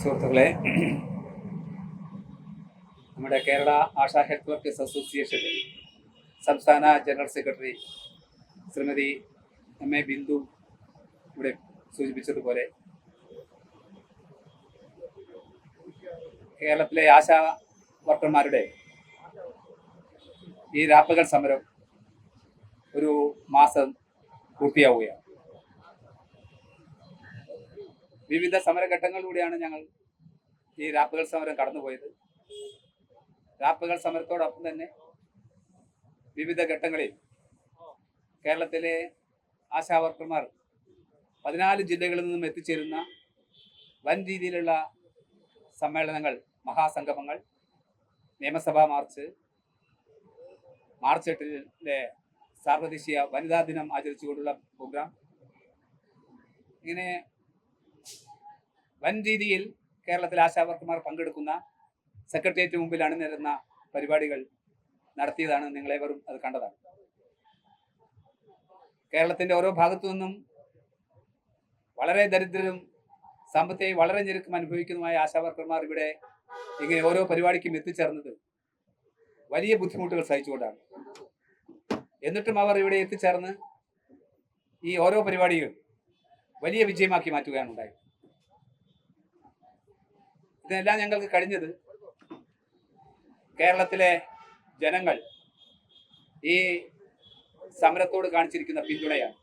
സുഹൃത്തുക്കളെ നമ്മുടെ Kerala Asha health workers association സംസ്ഥാന general secretary Shrimati M A Bindu ഇവിടെ സൂചിപ്പിച്ചതുപോലെ കേരളത്തിലെ ആശാ വർക്കർമാരുടെ ഈ രാപ്പകൽ സമരം ഒരു മാസം പൂർത്തിയാവുകയാണ്. വിവിധ സമരഘട്ടങ്ങളിലൂടെയാണ് ഞങ്ങൾ ഈ രാപ്പകൽ സമരം കടന്നുപോയത്. രാപ്പകൽ സമരത്തോടൊപ്പം തന്നെ വിവിധ ഘട്ടങ്ങളിൽ കേരളത്തിലെ ആശാവർക്കർമാർ പതിനാല് ജില്ലകളിൽ നിന്നും എത്തിച്ചേരുന്ന വൻ രീതിയിലുള്ള സമ്മേളനങ്ങൾ മഹാസംഗമങ്ങൾ നിയമസഭാ മാർച്ച് മാർച്ച് എട്ടിലെ സാർവദേശീയ വനിതാ ദിനം ആചരിച്ചുകൊണ്ടുള്ള പ്രോഗ്രാം. ഇങ്ങനെ വൻ രീതിയിൽ കേരളത്തിലെ ആശാവർക്കർമാർ പങ്കെടുക്കുന്ന സെക്രട്ടേറിയറ്റ് മുമ്പിൽ അണിനിരുന്ന പരിപാടികൾ നടത്തിയതാണ് നിങ്ങളേവരും അത് കണ്ടതാണ്. കേരളത്തിന്റെ ഓരോ ഭാഗത്തു നിന്നും വളരെ ദരിദ്രരും സാമ്പത്തിക വളരെ ഞെരുക്കം അനുഭവിക്കുന്നതുമായ ആശാവർക്കർമാർ ഇവിടെ ഇങ്ങനെ ഓരോ പരിപാടിക്കും എത്തിച്ചേർന്നത് വലിയ ബുദ്ധിമുട്ടുകൾ സഹിച്ചുകൊണ്ടാണ്. എന്നിട്ടും അവർ ഇവിടെ എത്തിച്ചേർന്ന് ഈ ഓരോ പരിപാടിയും വലിയ വിജയമാക്കി മാറ്റുകയാണ് ഉണ്ടായത്. ഇതെല്ലാം ഞങ്ങൾക്ക് കഴിഞ്ഞത് കേരളത്തിലെ ജനങ്ങൾ ഈ സമരത്തോട് കാണിച്ചിരിക്കുന്ന പിന്തുണയാണ്.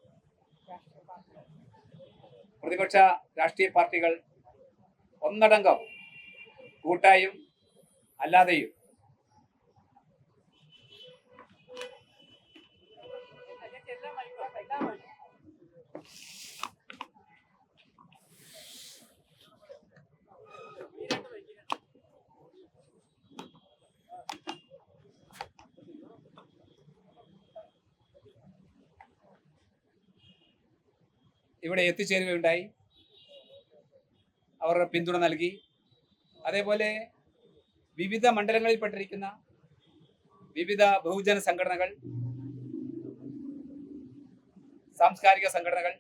പ്രതിപക്ഷ രാഷ്ട്രീയ പാർട്ടികൾ ഒന്നടങ്കം കൂട്ടായും അല്ലാതെയും ഇവിടെ എത്തിച്ചേരുകയുണ്ടായി. അവർ പിന്തുണ നൽകി. അതേപോലെ വിവിധ മണ്ഡലങ്ങളിൽപ്പെട്ടിരിക്കുന്ന വിവിധ ബഹുജന സംഘടനകൾ സാംസ്കാരിക സംഘടനകൾ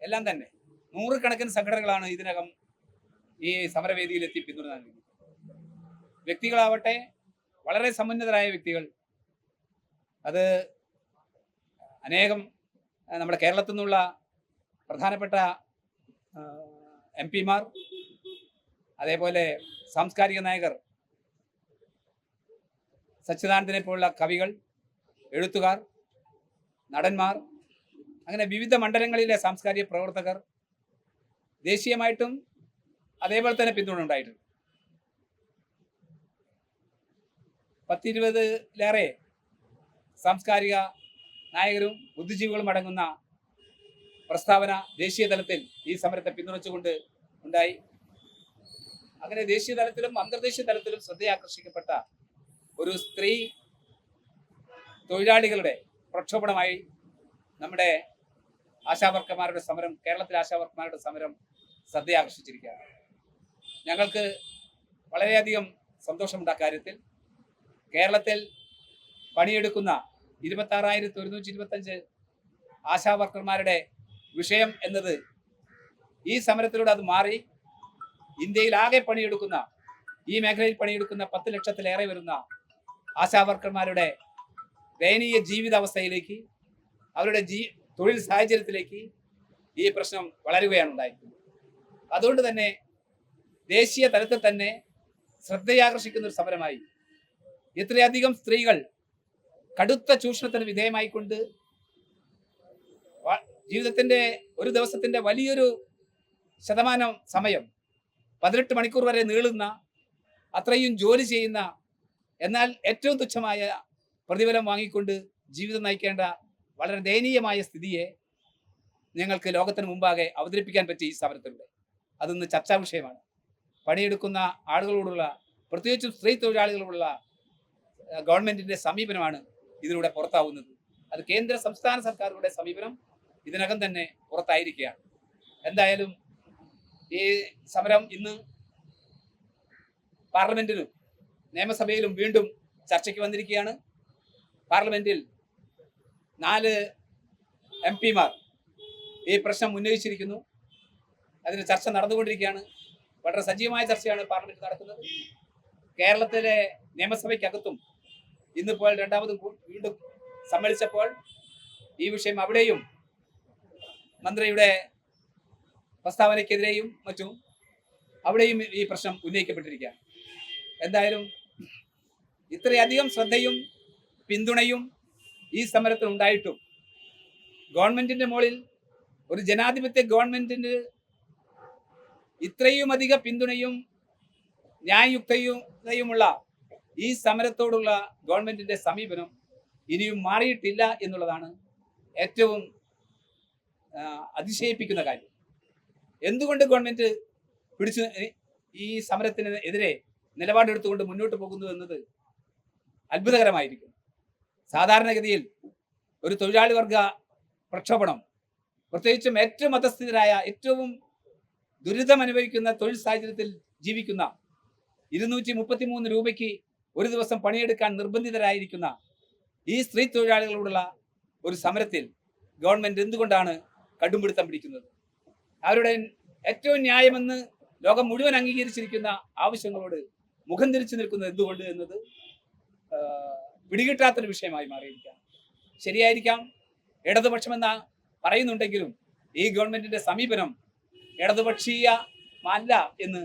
എല്ലാം തന്നെ നൂറുകണക്കിന് സംഘടനകളാണ് ഇതിനകം ഈ സമരവേദിയിൽ എത്തി പിന്തുണ നൽകുന്നത് വ്യക്തികളാവട്ടെ വളരെ സമുന്നതരായ വ്യക്തികൾ. അത് അനേകം നമ്മുടെ കേരളത്തിൽ നിന്നുള്ള പ്രധാനപ്പെട്ട എം പിമാർ അതേപോലെ സാംസ്കാരിക നായകർ സച്ചിദാനന്ദനെ പോലുള്ള കവികൾ എഴുത്തുകാർ നടന്മാർ അങ്ങനെ വിവിധ മണ്ഡലങ്ങളിലെ സാംസ്കാരിക പ്രവർത്തകർ ദേശീയമായിട്ടും അതേപോലെ തന്നെ പിന്തുണ ഉണ്ടായിട്ടുണ്ട്. പത്തിരുപതിലേറെ സാംസ്കാരിക നായകരും ബുദ്ധിജീവികളും അടങ്ങുന്ന പ്രസ്താവന ദേശീയ തലത്തിൽ ഈ സമരത്തെ പിന്തുണച്ചുകൊണ്ട് ഉണ്ടായി. അങ്ങനെ ദേശീയ തലത്തിലും അന്തർദേശീയ തലത്തിലും ശ്രദ്ധയാകർഷിക്കപ്പെട്ട ഒരു സ്ത്രീ തൊഴിലാളികളുടെ പ്രക്ഷോഭണമായി നമ്മുടെ ആശാവർക്കന്മാരുടെ സമരം കേരളത്തിലെ ആശാവർക്കന്മാരുടെ സമരം ശ്രദ്ധയാകർഷിച്ചിരിക്കുകയാണ്. ഞങ്ങൾക്ക് വളരെയധികം സന്തോഷമുണ്ട് കാര്യത്തിൽ. കേരളത്തിൽ പണിയെടുക്കുന്ന ഇരുപത്തി ആറായിരത്തി ഒരുന്നൂറ്റി ഇരുപത്തഞ്ച് ആശാവർക്കർമാരുടെ വിഷയം എന്നത് ഈ സമരത്തിലൂടെ അത് മാറി ഇന്ത്യയിൽ ആകെ പണിയെടുക്കുന്ന ഈ മേഖലയിൽ പണിയെടുക്കുന്ന പത്ത് ലക്ഷത്തിലേറെ വരുന്ന ആശാവർക്കർമാരുടെ ദയനീയ ജീവിതാവസ്ഥയിലേക്ക് അവരുടെ ജീ തൊഴിൽ സാഹചര്യത്തിലേക്ക് ഈ പ്രശ്നം വളരുകയാണ് ഉണ്ടായിരിക്കുന്നത് അതുകൊണ്ട് തന്നെ ദേശീയ തലത്തിൽ തന്നെ ശ്രദ്ധയാകർഷിക്കുന്ന ഒരു സമരമായി. ഇത്രയധികം സ്ത്രീകൾ കടുത്ത ചൂഷണത്തിന് വിധേയമായിക്കൊണ്ട് ജീവിതത്തിന്റെ ഒരു ദിവസത്തിന്റെ വലിയൊരു ശതമാനം സമയം പതിനെട്ട് മണിക്കൂർ വരെ നീളുന്ന അത്രയും ജോലി ചെയ്യുന്ന എന്നാൽ ഏറ്റവും തുച്ഛമായ പ്രതിഫലം വാങ്ങിക്കൊണ്ട് ജീവിതം നയിക്കേണ്ട വളരെ ദയനീയമായ സ്ഥിതിയെ ഞങ്ങൾക്ക് ലോകത്തിന് മുമ്പാകെ അവതരിപ്പിക്കാൻ പറ്റി ഈ സമരത്തിലൂടെ അതൊന്ന് ചർച്ചാ വിഷയമാണ്. പണിയെടുക്കുന്ന ആളുകളോടുള്ള പ്രത്യേകിച്ചും സ്ത്രീ തൊഴിലാളികളോടുള്ള ഗവൺമെന്റിന്റെ സമീപനമാണ് ഇതിലൂടെ പുറത്താവുന്നത്. അത് കേന്ദ്ര സംസ്ഥാന സർക്കാരുകളുടെ സമീപനം ഇതിനകം തന്നെ പുറത്തായിരിക്കുകയാണ്. എന്തായാലും ഈ സമരം ഇന്ന് പാർലമെന്റിലും നിയമസഭയിലും വീണ്ടും ചർച്ചയ്ക്ക് വന്നിരിക്കുകയാണ്. പാർലമെന്റിൽ നാല് എം പിമാർ ഈ പ്രശ്നം ഉന്നയിച്ചിരിക്കുന്നു. അതിന് ചർച്ച നടന്നുകൊണ്ടിരിക്കുകയാണ്. വളരെ സജീവമായ ചർച്ചയാണ് പാർലമെന്റ് നടക്കുന്നത്. കേരളത്തിലെ നിയമസഭയ്ക്കകത്തും ഇന്നിപ്പോൾ രണ്ടാമതും വീണ്ടും സമ്മേളിച്ചപ്പോൾ ഈ വിഷയം അവിടെയും മന്ത്രിയുടെ പ്രസ്താവനയ്ക്കെതിരെയും മറ്റും അവിടെയും ഈ പ്രശ്നം ഉന്നയിക്കപ്പെട്ടിരിക്കുകയാണ്. എന്തായാലും ഇത്രയധികം ശ്രദ്ധയും പിന്തുണയും ഈ സമരത്തിൽ ഉണ്ടായിട്ടും ഗവൺമെന്റിന്റെ മുകളിൽ ഒരു ജനാധിപത്യ ഗവൺമെന്റിന് ഇത്രയും അധിക പിന്തുണയും ന്യായയുക്തയുമുള്ള ഈ സമരത്തോടുള്ള ഗവൺമെന്റിന്റെ സമീപനം ഇനിയും മാറിയിട്ടില്ല എന്നുള്ളതാണ് ഏറ്റവും അതിശയിപ്പിക്കുന്ന കാര്യം. എന്തുകൊണ്ട് ഗവൺമെന്റ് പിടിച്ചു ഈ സമരത്തിന് എതിരെ നിലപാടെടുത്തുകൊണ്ട് മുന്നോട്ട് പോകുന്നു എന്നത് അത്ഭുതകരമായിരിക്കും. സാധാരണഗതിയിൽ ഒരു തൊഴിലാളി വർഗ പ്രക്ഷോഭണം പ്രത്യേകിച്ചും ഏറ്റവും മതസ്ഥിതരായ ഏറ്റവും ദുരിതം അനുഭവിക്കുന്ന തൊഴിൽ സാഹചര്യത്തിൽ ജീവിക്കുന്ന ഇരുന്നൂറ്റി മുപ്പത്തി മൂന്ന് രൂപയ്ക്ക് ഒരു ദിവസം പണിയെടുക്കാൻ നിർബന്ധിതരായിരിക്കുന്ന ഈ സ്ത്രീ തൊഴിലാളികളോടുള്ള ഒരു സമരത്തിൽ ഗവൺമെന്റ് എന്തുകൊണ്ടാണ് കടുംപിടുത്തം പിടിക്കുന്നത്. അവരുടെ ഏറ്റവും ന്യായമെന്ന് ലോകം മുഴുവൻ അംഗീകരിച്ചിരിക്കുന്ന ആവശ്യങ്ങളോട് മുഖം തിരിച്ചു നിൽക്കുന്നത് എന്തുകൊണ്ട് എന്നത് പിടികിട്ടാത്തൊരു വിഷയമായി മാറിയിരിക്കാം ശരിയായിരിക്കാം ഇടതുപക്ഷമെന്ന പറയുന്നുണ്ടെങ്കിലും ഈ ഗവൺമെന്റിന്റെ സമീപനം ഇടതുപക്ഷീയമല്ല എന്ന്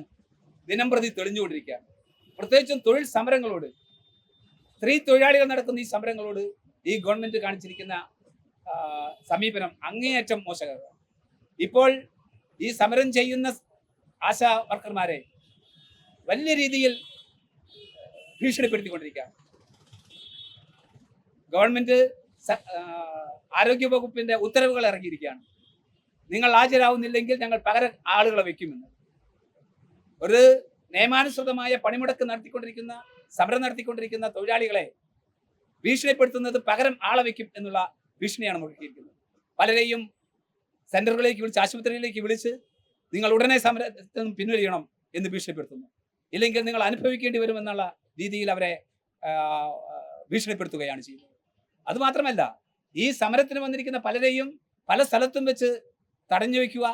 ദിനം പ്രതി തെളിഞ്ഞുകൊണ്ടിരിക്കുകയാണ്. പ്രത്യേകിച്ചും തൊഴിൽ സമരങ്ങളോട് സ്ത്രീ തൊഴിലാളികൾ നടക്കുന്ന ഈ സമരങ്ങളോട് ഈ ഗവൺമെന്റ് കാണിച്ചിരിക്കുന്ന സമീപനം അങ്ങേയറ്റം മോശകരം. ഇപ്പോൾ ഈ സമരം ചെയ്യുന്ന ആശാ വർക്കർമാരെ വലിയ രീതിയിൽ ഭീഷണിപ്പെടുത്തിക്കൊണ്ടിരിക്കുകയാണ്. ഗവൺമെന്റ് ആരോഗ്യ വകുപ്പിന്റെ ഉത്തരവുകൾ ഇറങ്ങിയിരിക്കുകയാണ്. നിങ്ങൾ ഹാജരാകുന്നില്ലെങ്കിൽ ഞങ്ങൾ പകര ആളുകളെ വെക്കുമെന്ന് ഒരു നിയമാനുസൃതമായ പണിമുടക്ക് നടത്തിക്കൊണ്ടിരിക്കുന്ന സമരം നടത്തിക്കൊണ്ടിരിക്കുന്ന തൊഴിലാളികളെ ഭീഷണിപ്പെടുത്തുന്നത് പകരം ആളെ വെക്കും എന്നുള്ള ഭീഷണിയാണ് മുഴക്കിയിരിക്കുന്നത് പലരെയും സെന്ററുകളിലേക്ക് വിളിച്ച് ആശുപത്രിയിലേക്ക് വിളിച്ച് നിങ്ങൾ ഉടനെ സമരത്തിൽ നിന്നും പിൻവലിയണം എന്ന് ഭീഷണിപ്പെടുത്തുന്നു. ഇല്ലെങ്കിൽ നിങ്ങൾ അനുഭവിക്കേണ്ടി വരുമെന്നുള്ള രീതിയിൽ അവരെ ഭീഷണിപ്പെടുത്തുകയാണ് ചെയ്യുന്നത്. അതുമാത്രമല്ല ഈ സമരത്തിന് വന്നിരിക്കുന്ന പലരെയും പല സ്ഥലത്തും വെച്ച് തടഞ്ഞു വയ്ക്കുക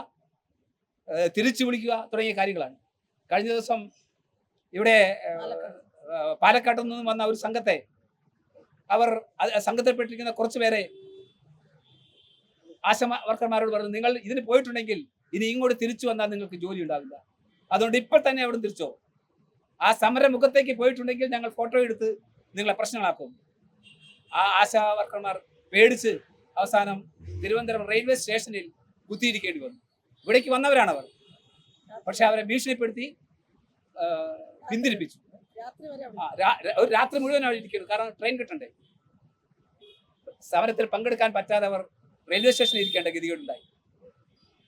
തിരിച്ചു വിളിക്കുക തുടങ്ങിയ കാര്യങ്ങളാണ്. കഴിഞ്ഞ ദിവസം ഇവിടെ പാലക്കാട്ടു നിന്നും വന്ന ഒരു സംഘത്തെ അവർ സംഘത്തിൽപ്പെട്ടിരിക്കുന്ന കുറച്ച് പേരെ ആശ വർക്കർമാരോട് പറഞ്ഞു നിങ്ങൾ ഇതിന് പോയിട്ടുണ്ടെങ്കിൽ ഇനി ഇങ്ങോട്ട് തിരിച്ചു വന്നാൽ നിങ്ങൾക്ക് ജോലി ഉണ്ടാവില്ല. അതുകൊണ്ട് ഇപ്പോൾ തന്നെ അവിടെ തിരിച്ചോ. ആ സമര മുഖത്തേക്ക് പോയിട്ടുണ്ടെങ്കിൽ ഞങ്ങൾ ഫോട്ടോ എടുത്ത് നിങ്ങളെ പ്രശ്നങ്ങളാക്കും. ആ ആശാ വർക്കർമാർ പേടിച്ച് അവസാനം തിരുവനന്തപുരം റെയിൽവേ സ്റ്റേഷനിൽ കുത്തിയിരിക്കേണ്ടി വന്നു. ഇവിടേക്ക് വന്നവരാണ് അവർ പക്ഷെ അവരെ ഭീഷണിപ്പെടുത്തി പിന്തിരിപ്പിച്ചു. ഒരു രാത്രി മുഴുവൻ അവിടെ ഇരിക്കുന്നു. കാരണം ട്രെയിൻ കിട്ടണ്ടേ? സമരത്തിൽ പങ്കെടുക്കാൻ പറ്റാതെ അവർ റെയിൽവേ സ്റ്റേഷനിൽ ഇരിക്കേണ്ട ഗതികേടുണ്ടായി.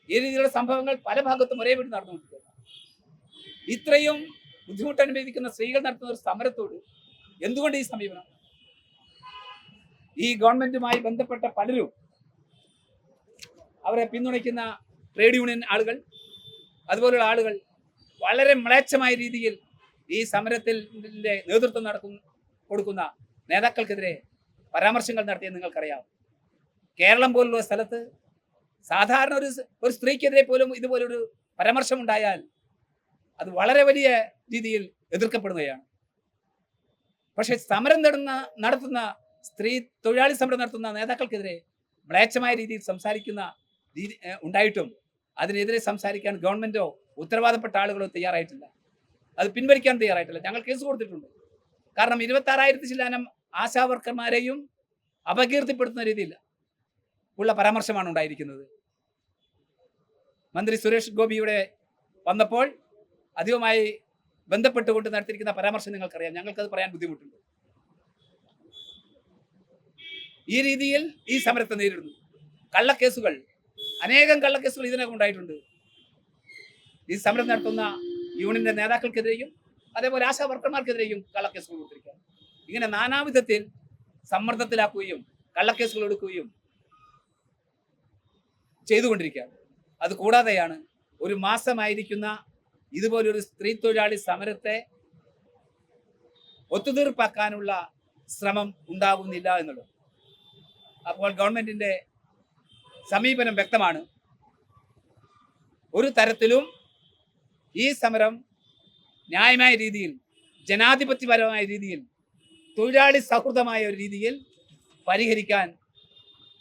ഈ രീതിയിലുള്ള സംഭവങ്ങൾ പല ഭാഗത്തും ഒരേ വീട് നടന്നുകൊണ്ടിരിക്കുന്നു ഇത്രയും ബുദ്ധിമുട്ട് അനുഭവിക്കുന്ന സ്ത്രീകൾ നടത്തുന്ന ഒരു സമരത്തോട് എന്തുകൊണ്ട് ഈ സമീപനം? ഈ ഗവൺമെന്റുമായി ബന്ധപ്പെട്ട പലരും അവരെ പിന്തുണയ്ക്കുന്ന ട്രേഡ് യൂണിയൻ ആളുകൾ അതുപോലുള്ള ആളുകൾ വളരെ മ്ലേച്ഛമായ രീതിയിൽ ഈ സമരത്തിൽ നേതൃത്വം നടക്കുന്ന കൊടുക്കുന്ന നേതാക്കൾക്കെതിരെ പരാമർശങ്ങൾ നടത്തിയെന്ന് നിങ്ങൾക്കറിയാം. കേരളം പോലുള്ള സ്ഥലത്ത് സാധാരണ ഒരു ഒരു സ്ത്രീക്കെതിരെ പോലും ഇതുപോലൊരു പരാമർശം ഉണ്ടായാൽ അത് വളരെ വലിയ രീതിയിൽ എതിർക്കപ്പെടുകയാണ്. പക്ഷെ സമരം നടന്ന നടത്തുന്ന സ്ത്രീ തൊഴിലാളി സമരം നടത്തുന്ന നേതാക്കൾക്കെതിരെ മ്ലേച്ഛമായ രീതിയിൽ സംസാരിക്കുന്ന രീതി ഉണ്ടായിട്ടും അതിനെതിരെ സംസാരിക്കാൻ ഗവൺമെന്റോ ഉത്തരവാദപ്പെട്ട ആളുകളോ തയ്യാറായിട്ടില്ല. അത് പിൻവലിക്കാൻ തയ്യാറായിട്ടില്ല. ഞങ്ങൾ കേസ് കൊടുത്തിട്ടുണ്ട്. കാരണം ഇരുപത്തി ആറായിരത്തി ആശാവർക്കർമാരെയും ആശാ വർക്കർമാരെയും അപകീർത്തിപ്പെടുത്തുന്ന രീതിയിൽ ഉള്ള പരാമർശമാണ് ഉണ്ടായിരിക്കുന്നത്. മന്ത്രി സുരേഷ് ഗോപി ഇവിടെ വന്നപ്പോൾ അധികമായി ബന്ധപ്പെട്ടുകൊണ്ട് നടത്തിയിരിക്കുന്ന പരാമർശം നിങ്ങൾക്കറിയാം. ഞങ്ങൾക്കത് പറയാൻ ബുദ്ധിമുട്ടുണ്ട്. ഈ രീതിയിൽ ഈ സമരത്തെ നേരിടുന്നു. കള്ളക്കേസുകൾ അനേകം കള്ളക്കേസുകൾ ഇതിനകം ഉണ്ടായിട്ടുണ്ട്. ഈ സമരം നടത്തുന്ന യൂണിയന്റെ നേതാക്കൾക്കെതിരെയും അതേപോലെ ആശാ വർക്കർമാർക്കെതിരെയും കള്ളക്കേസുകൾ കൊടുത്തിരിക്കുക ഇങ്ങനെ നാനാവിധത്തിൽ സമ്മർദ്ദത്തിലാക്കുകയും കള്ളക്കേസുകൾ എടുക്കുകയും ചെയ്തുകൊണ്ടിരിക്കുകയാണ്. അത് കൂടാതെയാണ് ഒരു മാസമായിരിക്കുന്ന ഇതുപോലൊരു സ്ത്രീ തൊഴിലാളി സമരത്തെ ഒത്തുതീർപ്പാക്കാനുള്ള ശ്രമം ഉണ്ടാകുന്നില്ല എന്നുള്ളത്. അപ്പോൾ ഗവൺമെന്റിന്റെ സമീപനം വ്യക്തമാണ്. ഒരു തരത്തിലും ഈ സമരം ന്യായമായ രീതിയിൽ ജനാധിപത്യപരമായ രീതിയിൽ തൊഴിലാളി സൗഹൃദമായ ഒരു രീതിയിൽ പരിഹരിക്കാൻ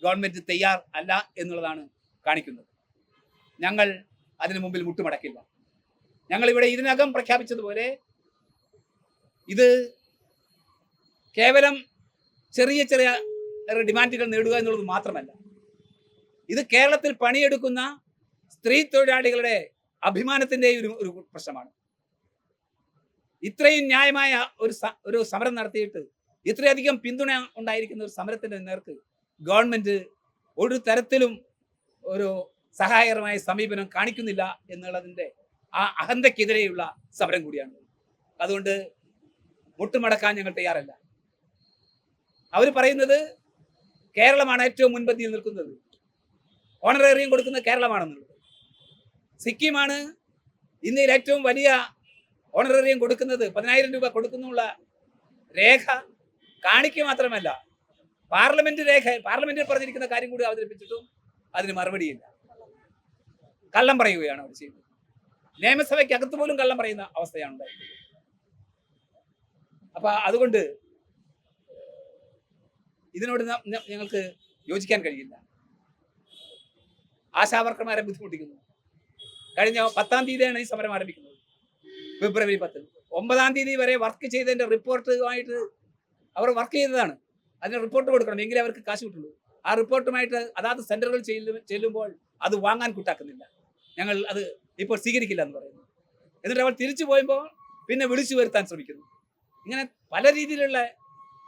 ഗവൺമെന്റ് തയ്യാർ അല്ല എന്നുള്ളതാണ് കാണിക്കുന്നത്. ഞങ്ങൾ അതിനു മുമ്പിൽ മുട്ടുമടക്കില്ല. ഞങ്ങൾ ഇവിടെ ഇതിനകം പ്രഖ്യാപിച്ചതുപോലെ ഇത് കേവലം ചെറിയ ചെറിയ ഡിമാൻഡുകൾ നേടുക എന്നുള്ളത് മാത്രമല്ല. ഇത് കേരളത്തിൽ പണിയെടുക്കുന്ന സ്ത്രീ തൊഴിലാളികളുടെ അഭിമാനത്തിന്റെ ഒരു ഒരു പ്രശ്നമാണ്. ഇത്രയും ന്യായമായ ഒരു ഒരു സമരം നടത്തിയിട്ട് ഇത്രയധികം പിന്തുണ ഉണ്ടായിരിക്കുന്ന ഒരു സമരത്തിന്റെ നേർക്ക് ഗവൺമെന്റ് ഒരു തരത്തിലും ഒരു സഹായകരമായ സമീപനം കാണിക്കുന്നില്ല എന്നുള്ളതിന്റെ ആ അഹന്തക്കെതിരെയുള്ള സമരം കൂടിയാണ്. അതുകൊണ്ട് മുട്ടുമടക്കാൻ ഞങ്ങൾ തയ്യാറല്ല. അവർ പറയുന്നത് കേരളമാണ് ഏറ്റവും മുൻപന്തിയിൽ നിൽക്കുന്നത്. ഓണറേറിയം കൊടുക്കുന്നത് കേരളമാണെന്നുള്ളത്. സിക്കിമാണ് ഇന്ത്യയിൽ ഏറ്റവും വലിയ ഓണറേറിയം കൊടുക്കുന്നത്. പതിനായിരം രൂപ കൊടുക്കുന്നുള്ള രേഖ കാണിക്കുക മാത്രമല്ല പാർലമെന്റ് രേഖ പാർലമെന്റിൽ പറഞ്ഞിരിക്കുന്ന കാര്യം കൂടി അവതരിപ്പിച്ചിട്ടും അതിന് മറുപടിയില്ല കള്ളം പറയുകയാണ് അവർ ചെയ്യുന്നത്. നിയമസഭയ്ക്ക് അകത്ത് പോലും കള്ളം പറയുന്ന അവസ്ഥയാണ് ഉണ്ടായത്. അപ്പൊ അതുകൊണ്ട് ഇതിനോട് ഞങ്ങൾക്ക് യോജിക്കാൻ കഴിയില്ല. ആശാവർക്കർമാരെ ബുദ്ധിമുട്ടിക്കുന്നു. കഴിഞ്ഞ പത്താം തീയതിയാണ് ഈ സമരം ആരംഭിക്കുന്നത്. ഫെബ്രുവരി പത്ത് ഒമ്പതാം തീയതി വരെ വർക്ക് ചെയ്തതിന്റെ റിപ്പോർട്ടുമായിട്ട് അവർ വർക്ക് ചെയ്തതാണ്. അതിന് റിപ്പോർട്ട് കൊടുക്കണം. എങ്കിലേ അവർക്ക് കാശ് കിട്ടുള്ളൂ. ആ റിപ്പോർട്ടുമായിട്ട് അതാത് സെന്ററുകൾ ചെല്ലും ചെല്ലുമ്പോൾ അത് വാങ്ങാൻ കൂട്ടാക്കുന്നില്ല. ഞങ്ങൾ അത് ഇപ്പോൾ സ്വീകരിക്കില്ല എന്ന് പറയുന്നു. എന്നിട്ട് അവൾ തിരിച്ചു പോയുമ്പോൾ പിന്നെ വിളിച്ചു വരുത്താൻ ശ്രമിക്കുന്നു. ഇങ്ങനെ പല രീതിയിലുള്ള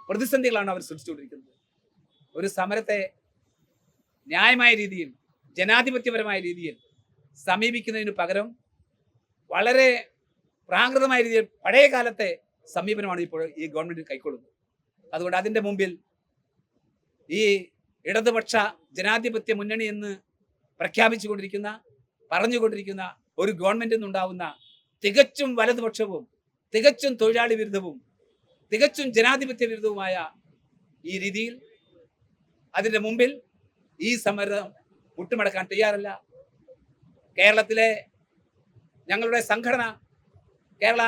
പ്രതിസന്ധികളാണ് അവർ സൃഷ്ടിച്ചുകൊണ്ടിരിക്കുന്നത്. ഒരു സമരത്തെ ന്യായമായ രീതിയിൽ ജനാധിപത്യപരമായ രീതിയിൽ സമീപിക്കുന്നതിന് പകരം വളരെ പ്രാകൃതമായ രീതിയിൽ പഴയ കാലത്തെ സമീപനമാണ് ഇപ്പോൾ ഈ ഗവൺമെന്റ് കൈക്കൊള്ളുന്നത്. അതുകൊണ്ട് അതിന്റെ മുമ്പിൽ ഈ ഇടതുപക്ഷ ജനാധിപത്യ മുന്നണി എന്ന് പ്രഖ്യാപിച്ചുകൊണ്ടിരിക്കുന്ന പറഞ്ഞുകൊണ്ടിരിക്കുന്ന ഒരു ഗവൺമെന്റിൽ നിന്നുണ്ടാവുന്ന തികച്ചും വലതുപക്ഷവും തികച്ചും തൊഴിലാളി വിരുദ്ധവും തികച്ചും ജനാധിപത്യ വിരുദ്ധവുമായ ഈ രീതിയിൽ അതിന്റെ മുമ്പിൽ ഈ സമരം മുട്ടുമടക്കാൻ തയ്യാറല്ല. കേരളത്തിലെ ഞങ്ങളുടെ സംഘടന Kerala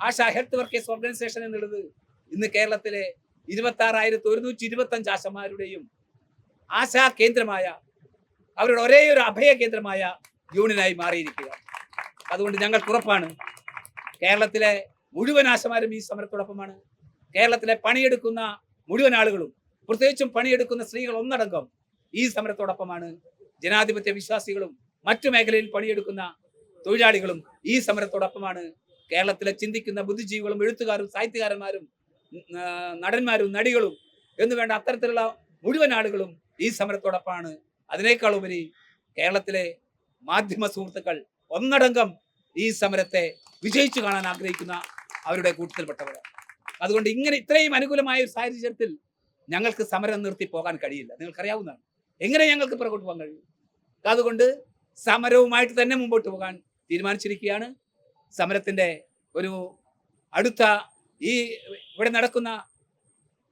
Asha health workers organisation എന്നുള്ളത് ഇന്ന് കേരളത്തിലെ ഇരുപത്തി ആറായിരത്തി ഒരുന്നൂറ്റി ഇരുപത്തി അഞ്ച് ആശമാരുടെയും ആശാ കേന്ദ്രമായ അവരുടെ ഒരേ ഒരു അഭയ കേന്ദ്രമായ യൂണിയനായി മാറിയിരിക്കുക. അതുകൊണ്ട് ഞങ്ങൾ ഉറപ്പാണ് കേരളത്തിലെ മുഴുവൻ ആശമാരും ഈ സമരത്തോടൊപ്പമാണ്. കേരളത്തിലെ പണിയെടുക്കുന്ന മുഴുവൻ ആളുകളും പ്രത്യേകിച്ചും പണിയെടുക്കുന്ന സ്ത്രീകൾ ഒന്നടങ്കം ഈ സമരത്തോടൊപ്പമാണ്. ജനാധിപത്യ വിശ്വാസികളും മറ്റു മേഖലയിൽ പണിയെടുക്കുന്ന തൊഴിലാളികളും ഈ സമരത്തോടൊപ്പമാണ്. കേരളത്തിലെ ചിന്തിക്കുന്ന ബുദ്ധിജീവികളും എഴുത്തുകാരും സാഹിത്യകാരന്മാരും നടന്മാരും നടികളും എന്നുവേണ്ട അത്തരത്തിലുള്ള മുഴുവൻ ആളുകളും ഈ സമരത്തോടൊപ്പമാണ് അതിനേക്കാൾ ഉപരി കേരളത്തിലെ മാധ്യമ സുഹൃത്തുക്കൾ ഒന്നടങ്കം ഈ സമരത്തെ വിജയിച്ചു കാണാൻ ആഗ്രഹിക്കുന്ന അവരുടെ കൂട്ടത്തിൽപ്പെട്ടവരാണ്. അതുകൊണ്ട് ഇങ്ങനെ ഇത്രയും അനുകൂലമായ ഒരു സാഹചര്യത്തിൽ ഞങ്ങൾക്ക് സമരം നിർത്തി പോകാൻ കഴിയില്ല. നിങ്ങൾക്കറിയാവുന്നതാണ്. എങ്ങനെ ഞങ്ങൾക്ക് പുറകോട്ട് പോകാൻ കഴിയും? അതുകൊണ്ട് സമരവുമായിട്ട് തന്നെ മുമ്പോട്ട് പോകാൻ തീരുമാനിച്ചിരിക്കുകയാണ്. സമരത്തിന്റെ ഒരു അടുത്ത ഈ ഇവിടെ നടക്കുന്ന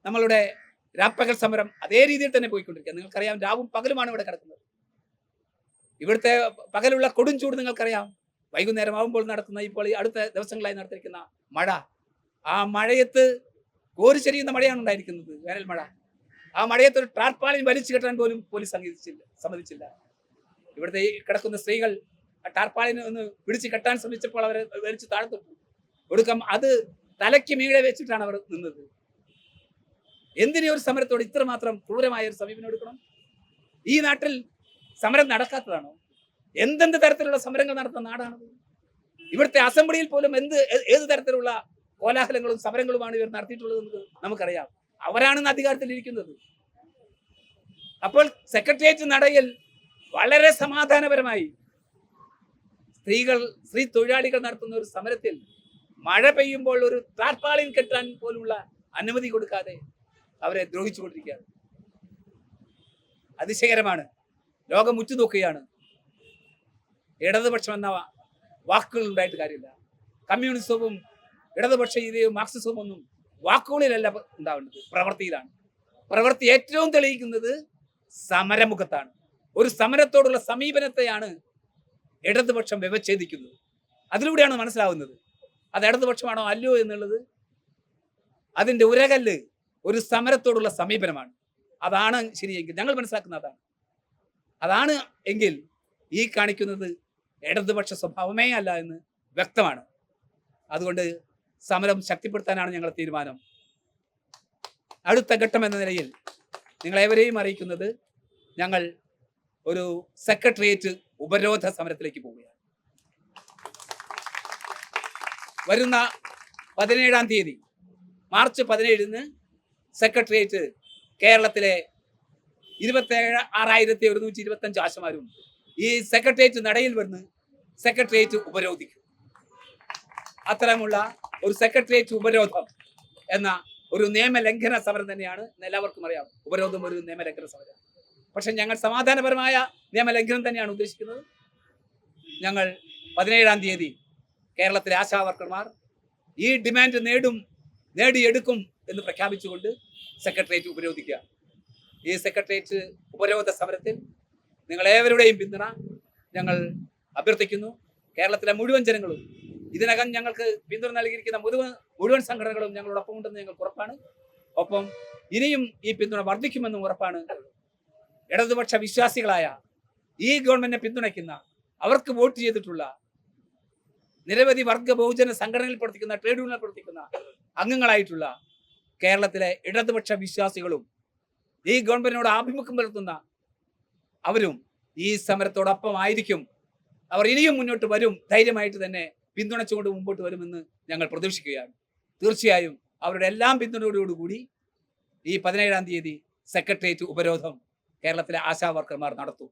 നമ്മളുടെ രാപ്പകൽ സമരം അതേ രീതിയിൽ തന്നെ പോയിക്കൊണ്ടിരിക്കുക നിങ്ങൾക്കറിയാം രാവും പകലുമാണ് ഇവിടെ കിടക്കുന്നത്. ഇവിടുത്തെ പകലുള്ള കൊടും ചൂട് നിങ്ങൾക്കറിയാം. വൈകുന്നേരം ആവുമ്പോൾ നടക്കുന്ന ഇപ്പോൾ ഈ അടുത്ത ദിവസങ്ങളായി നടത്തിയിരിക്കുന്ന മഴ. ആ മഴയത്ത് കോരിച്ചെരിയുന്ന മഴയാണ് ഉണ്ടായിരിക്കുന്നത് വേനൽ മഴ. ആ മഴയത്ത് ഒരു ടാർപ്പാളിൻ വലിച്ചു കെട്ടാൻ പോലും പോലീസ് സമ്മതിച്ചില്ല സമ്മതിച്ചില്ല. ഇവിടുത്തെ ഈ കിടക്കുന്ന സ്ത്രീകൾ ആ ടാർപ്പാളിന് ഒന്ന് പിടിച്ച് കെട്ടാൻ ശ്രമിച്ചപ്പോൾ അവരെ വലിച്ചു താഴ്ത്തിട്ടു ഒടുക്കം അത് തലയ്ക്ക് മീഴെ വെച്ചിട്ടാണ് അവർ നിന്നത്. എന്തിനു ഒരു സമരത്തോട് ഇത്രമാത്രം ക്രൂരമായ ഒരു സമീപനം എടുക്കണം? ഈ നാട്ടിൽ സമരം നടക്കാത്തതാണോ? എന്തെന്ത് തരത്തിലുള്ള സമരങ്ങൾ നടത്തുന്ന നാടാണത് ഇവിടുത്തെ അസംബ്ലിയിൽ പോലും എന്ത് ഏത് തരത്തിലുള്ള കോലാഹലങ്ങളും സമരങ്ങളുമാണ് ഇവർ നടത്തിയിട്ടുള്ളത് എന്ന് നമുക്കറിയാം. അവരാണ് അധികാരത്തിൽ ഇരിക്കുന്നത്. അപ്പോൾ സെക്രട്ടേറിയറ്റ് നടയിൽ വളരെ സമാധാനപരമായി സ്ത്രീകൾ സ്ത്രീ തൊഴിലാളികൾ നടത്തുന്ന ഒരു സമരത്തിൽ മഴ പെയ്യുമ്പോൾ ഒരു താർപ്പാളിൽ കെട്ടാൻ പോലുള്ള അനുമതി കൊടുക്കാതെ അവരെ ദ്രോഹിച്ചുകൊണ്ടിരിക്കുകയാണ്. അതിശയകരമാണ്. ലോകം ഉറ്റുനോക്കുകയാണ്. ഇടതുപക്ഷം എന്ന വാക്കുകൾ ഉണ്ടായിട്ട് കാര്യമില്ല. കമ്മ്യൂണിസവും ഇടതുപക്ഷ രീതിയും മാർക്സിസവും ഒന്നും വാക്കുകളിലല്ല ഉണ്ടാവേണ്ടത്. പ്രവൃത്തിയിലാണ് പ്രവൃത്തി ഏറ്റവും തെളിയിക്കുന്നത് സമരമുഖത്താണ്. ഒരു സമരത്തോടുള്ള സമീപനത്തെയാണ് ഇടതുപക്ഷം വ്യവച്ഛേദിക്കുന്നത്. അതിലൂടെയാണ് മനസ്സിലാവുന്നത്. അത് ഇടതുപക്ഷമാണോ അല്ലയോ എന്നുള്ളത് അതിന്റെ ഉരകല്ല് ഒരു സമരത്തോടുള്ള സമീപനമാണ്. അതാണ് ശരിയെങ്കിൽ ഞങ്ങൾ മനസ്സിലാക്കുന്ന അതാണ്. അതാണ് എങ്കിൽ ഈ കാണിക്കുന്നത് ഇടതുപക്ഷ സ്വഭാവമേ അല്ല എന്ന് വ്യക്തമാണ്. അതുകൊണ്ട് സമരം ശക്തിപ്പെടുത്താനാണ് ഞങ്ങളുടെ തീരുമാനം. അടുത്ത ഘട്ടം എന്ന നിലയിൽ നിങ്ങളേവരെയും അറിയിക്കുന്നത് ഞങ്ങൾ ഒരു സെക്രട്ടേറിയറ്റ് ഉപരോധ സമരത്തിലേക്ക് പോവുകയാണ്. വരുന്ന പതിനേഴാം തീയതി മാർച്ച് പതിനേഴിന് സെക്രട്ടേറിയറ്റ് കേരളത്തിലെ ഇരുപത്തേഴ് ആറായിരത്തി ഒരുന്നൂറ്റി ഇരുപത്തഞ്ച് ആശമാരും ഈ സെക്രട്ടേറിയറ്റ് നടയിൽ വന്ന് സെക്രട്ടേറിയറ്റ് ഉപരോധിക്കും. അത്തരമുള്ള ഒരു സെക്രട്ടേറിയറ്റ് ഉപരോധം എന്ന ഒരു നിയമലംഘന സമരം തന്നെയാണ് എല്ലാവർക്കും അറിയാം. ഉപരോധം ഒരു നിയമലംഘന സമരം. പക്ഷെ ഞങ്ങൾ സമാധാനപരമായ നിയമലംഘനം തന്നെയാണ് ഉദ്ദേശിക്കുന്നത്. ഞങ്ങൾ പതിനേഴാം തീയതി കേരളത്തിലെ ആശാ വർക്കർമാർ ഈ ഡിമാൻഡ് നേടും നേടിയെടുക്കും എന്ന് പ്രഖ്യാപിച്ചുകൊണ്ട് സെക്രട്ടേറിയറ്റ് ഉപരോധിക്കുക. ഈ സെക്രട്ടേറിയറ്റ് ഉപരോധ സമരത്തിൽ നിങ്ങളേവരുടെയും പിന്തുണ ഞങ്ങൾ അഭ്യർത്ഥിക്കുന്നു. കേരളത്തിലെ മുഴുവൻ ജനങ്ങളും ഇതിനകം ഞങ്ങൾക്ക് പിന്തുണ നൽകിയിരിക്കുന്ന മുഴുവൻ മുഴുവൻ സംഘടനകളും ഞങ്ങളോടൊപ്പം ഉണ്ടെന്ന് ഞങ്ങൾക്ക് ഉറപ്പാണ്. ഒപ്പം ഇനിയും ഈ പിന്തുണ വർദ്ധിക്കുമെന്നും ഉറപ്പാണ്. ഇടതുപക്ഷ വിശ്വാസികളായ ഈ ഗവൺമെന്റിനെ പിന്തുണയ്ക്കുന്ന അവർക്ക് വോട്ട് ചെയ്തിട്ടുള്ള നിരവധി വർഗ ബഹുജന സംഘടനയിൽ പ്രവർത്തിക്കുന്ന ട്രേഡ് യൂണിയനിൽ പ്രവർത്തിക്കുന്ന അംഗങ്ങളായിട്ടുള്ള കേരളത്തിലെ ഇടതുപക്ഷ വിശ്വാസികളും ഈ ഗവൺമെന്റിനോട് ആഭിമുഖ്യം പുലർത്തുന്ന അവരും ഈ സമരത്തോടൊപ്പം ആയിരിക്കും അവർ ഇനിയും മുന്നോട്ട് വരും. ധൈര്യമായിട്ട് തന്നെ പിന്തുണച്ചുകൊണ്ട് മുമ്പോട്ട് വരുമെന്ന് ഞങ്ങൾ പ്രതീക്ഷിക്കുകയാണ്. തീർച്ചയായും അവരുടെ എല്ലാം പിന്തുണയോടുകൂടി ഈ പതിനേഴാം തീയതി സെക്രട്ടേറിയറ്റ് ഉപരോധം കേരളത്തിലെ ആശാ വർക്കർമാർ നടത്തും.